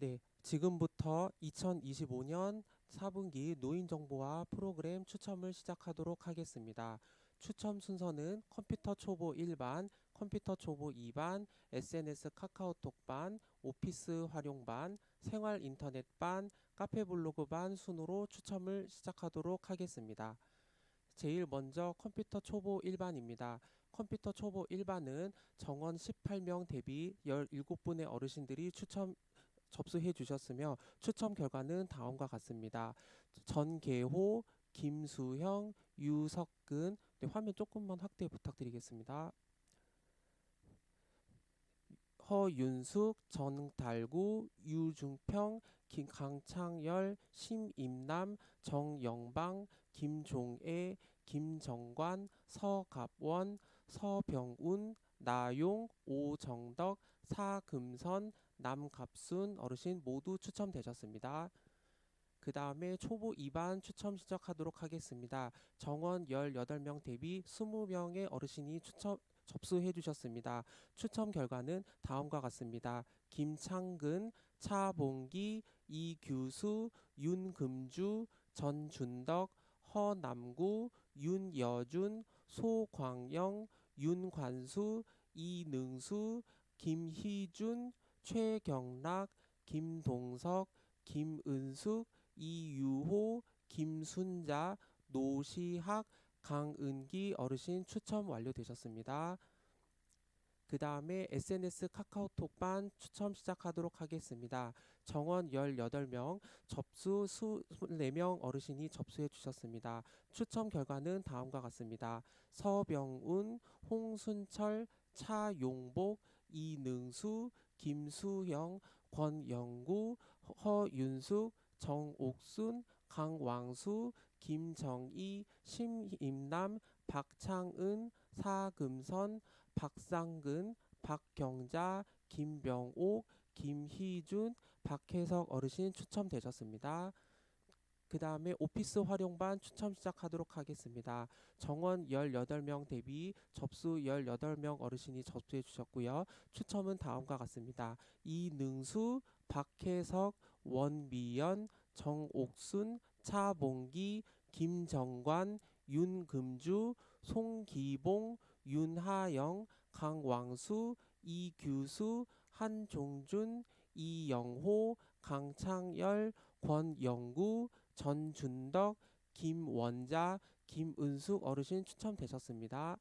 네, 지금부터 2025년 4분기 노인 정보화 프로그램 추첨을 시작하도록 하겠습니다. 추첨 순서는 컴퓨터 초보 1반, 컴퓨터 초보 2반, SNS 카카오톡반, 오피스 활용반, 생활 인터넷반, 카페 블로그반 순으로 추첨을 시작하도록 하겠습니다. 제일 먼저 컴퓨터 초보 1반입니다. 컴퓨터 초보 1반은 정원 18명 대비 17분의 어르신들이 추첨 접수해 주셨으며 추첨 결과는 다음과 같습니다. 전계호, 김수형, 유석근 네, 화면 조금만 확대 부탁드리겠습니다. 허윤숙, 정달구, 유중평, 김강창열, 심임남, 정영방, 김종애, 김정관, 서갑원, 서병운, 나용, 오정덕, 사금선, 남갑순 어르신 모두 추첨되셨습니다. 그 다음에 초보 2반 추첨 시작하도록 하겠습니다. 정원 18명 대비 20명의 어르신이 추첨 접수해 주셨습니다. 추첨 결과는 다음과 같습니다. 김창근, 차봉기, 이규수, 윤금주, 전준덕, 허남구, 윤여준, 소광영, 윤관수, 이능수, 김희준, 최경락, 김동석, 김은숙, 이유호, 김순자, 노시학, 강은기 어르신 추첨 완료되셨습니다. 그 다음에 SNS 카카오톡반 추첨 시작하도록 하겠습니다. 정원 18명, 접수 24명 어르신이 접수해 주셨습니다. 추첨 결과는 다음과 같습니다. 서병운, 홍순철, 차용복, 이능수, 김수영, 권영구, 허윤숙, 정옥순, 강왕수, 김정희, 심임남, 박창은, 사금선, 박상근, 박경자, 김병옥, 김희준, 박혜석 어르신 추첨되셨습니다. 그 다음에 오피스 활용반 추첨 시작하도록 하겠습니다. 정원 18명 대비 접수 18명 어르신이 접수해 주셨고요. 추첨은 다음과 같습니다. 이능수, 박혜석, 원미연, 정옥순, 차봉기, 김정관, 윤금주, 송기봉, 윤하영, 강왕수, 이규수, 한종준, 이영호, 강창열, 권영구, 전준덕, 김원자, 김은숙 어르신 추첨되셨습니다.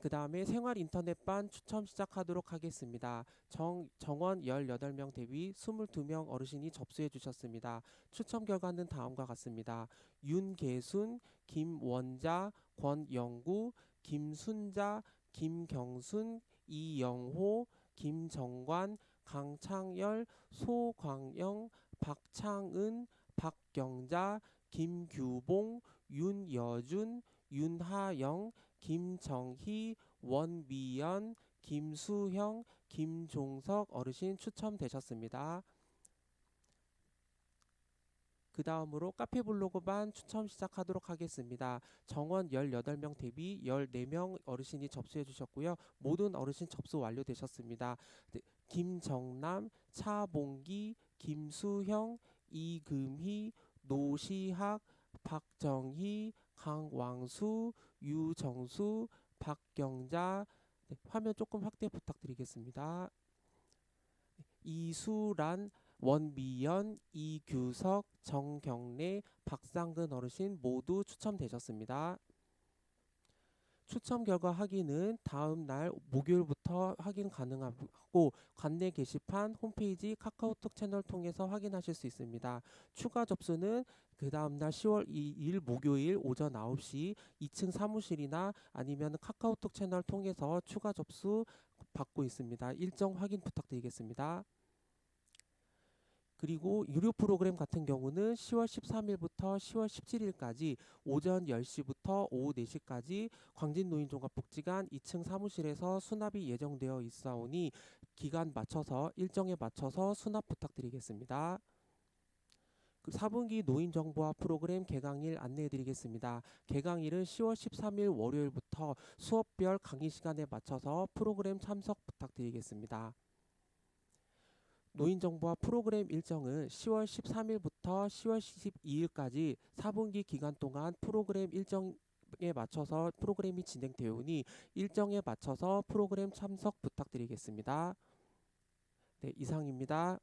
그 다음에 생활 인터넷반 추첨 시작하도록 하겠습니다. 정, 정원 18명 대비 22명 어르신이 접수해 주셨습니다. 추첨 결과는 다음과 같습니다. 윤계순, 김원자, 권영구, 김순자, 김경순, 이영호, 김정관, 강창열, 소광영, 박창은, 박경자, 김규봉, 윤여준, 윤하영, 김정희, 원미연, 김수형, 김종석 어르신 추첨되셨습니다. 그 다음으로 카페 블로그반 추첨 시작하도록 하겠습니다. 정원 18명 대비 14명 어르신이 접수해 주셨고요. 모든 어르신 접수 완료되셨습니다. 네, 김정남, 차봉기, 김수형, 이금희, 노시학, 박정희, 강왕수, 유정수, 박경자 네, 화면 조금 확대 부탁드리겠습니다. 네, 이수란, 원미연, 이규석, 정경래, 박상근 어르신 모두 추첨되셨습니다. 추첨 결과 확인은 다음 날 목요일부터 확인 가능하고 관내 게시판 홈페이지 카카오톡 채널 통해서 확인하실 수 있습니다. 추가 접수는 그 다음 날 10월 2일 목요일 오전 9시 2층 사무실이나 아니면 카카오톡 채널 통해서 추가 접수 받고 있습니다. 일정 확인 부탁드리겠습니다. 그리고 유료 프로그램 같은 경우는 10월 13일부터 10월 17일까지 오전 10시부터 오후 4시까지 광진노인종합복지관 2층 사무실에서 수납이 예정되어 있사오니 기간 맞춰서 일정에 맞춰서 수납 부탁드리겠습니다. 그 4분기 노인정보화 프로그램 개강일 안내해드리겠습니다. 개강일은 10월 13일 월요일부터 수업별 강의 시간에 맞춰서 프로그램 참석 부탁드리겠습니다. 노인정보화 프로그램 일정은 10월 13일부터 10월 12일까지 4분기 기간 동안 프로그램 일정 에 맞춰서 프로그램이 진행되오니 일정에 맞춰서 프로그램 참석 부탁드리겠습니다. 네, 이상입니다.